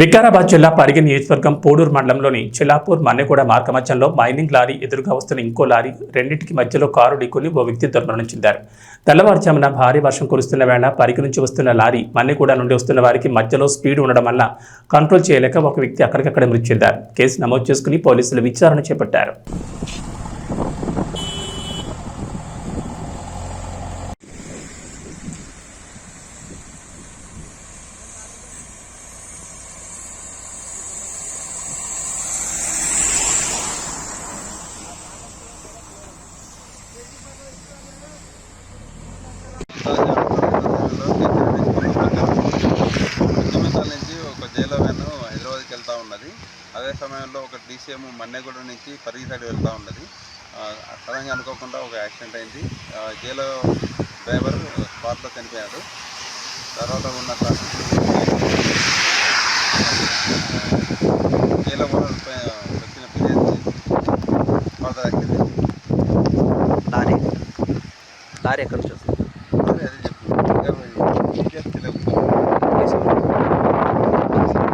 వికారాబాద్ జిల్లా పరిగి నియోజకవర్గం పోడూరు మండలంలోని చిలాపూర్ మన్నెగూడ మార్గమధ్యంలో మైనింగ్ లారీ ఎదురుగా వస్తున్న ఇంకో లారీ రెండింటికి మధ్యలో కారు ఢీకొని ఓ వ్యక్తి దుర్మరణం చెందారు. తెల్లవారుజామున భారీ వర్షం కురుస్తున్న వేళ పరిగి నుంచి వస్తున్న లారీ మన్నెగూడ నుండి వస్తున్న వారికి మధ్యలో స్పీడ్ ఉండడం వల్ల కంట్రోల్ చేయలేక ఒక వ్యక్తి అక్కడికక్కడ మృతి చెందారు. కేసు నమోదు చేసుకుని పోలీసులు విచారణ చేపట్టారు. నుంచి ఒక జైలో వ్యాన్ హైదరాబాద్కి వెళ్తూ ఉన్నది అదే సమయంలో ఒక డీసీఎం మన్నెగూడ నుంచి పరిగి సైడ్ వెళ్తూ ఉన్నది సడన్గా అనుకోకుండా ఒక యాక్సిడెంట్ అయింది ఆ, జైలో డ్రైవర్ స్పాట్లో చనిపోయాడు తర్వాత ఉన్న ట్రాఫిక్ జైలో కూడా వచ్చిన ఫిర్యాదు ఫర్దర్ యాక్సిడెంట్ లారీ లారీ